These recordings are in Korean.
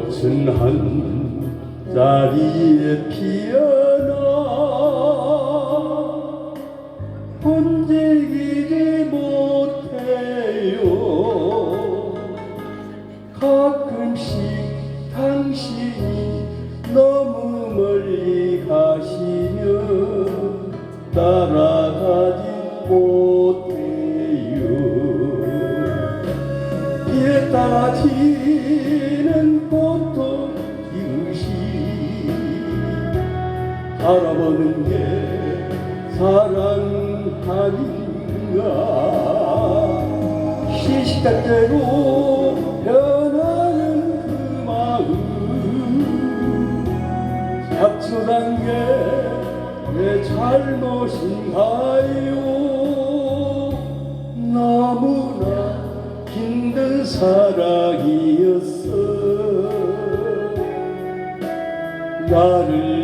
꽃은 한 자리에 피어나 번지기지 못해요. 가끔씩 당신이 너무 멀리 가시면 따라가지 못해요. 비에 따라 지 바라보는 게 사랑 아닌가? 시시때때로 변하는 그 마음. 잡초란 게내 잘못인가요? 너무나 힘든 사랑이었어. 나를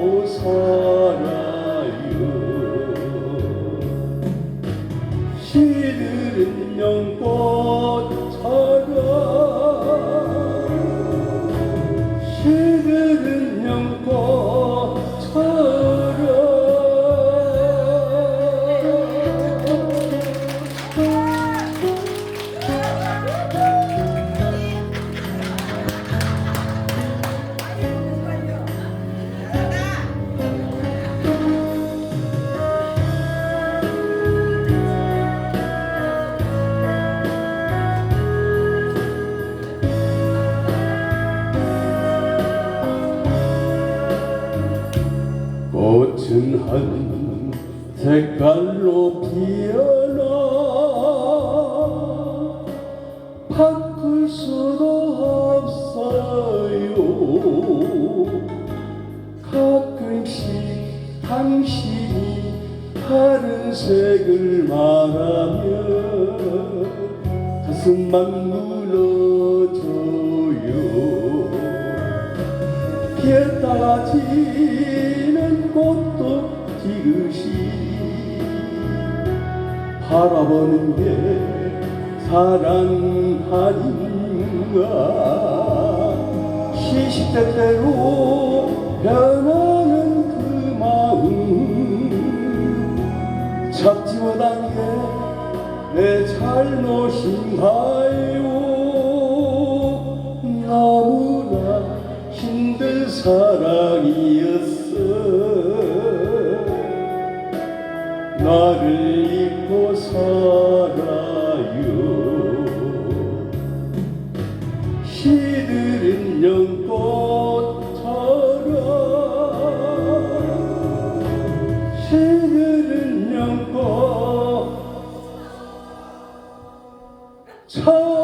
잊고 살아요 시들은 연꽃 은한 색깔로 피어나 바꿀 수도 없어요. 가끔씩 당신이 다른 색을 말하면 가슴만 무너져요. 비에 따라 지는 꽃 도 지그시 바라보는 게 사랑 아닌가? 시시때때로 변하는 그 마음. 잡지 못한 게내 잘못인가요? 너무나 힘든 사랑이 나를 잊고 살아요. 시들은 연꽃처럼 시들은 연꽃처럼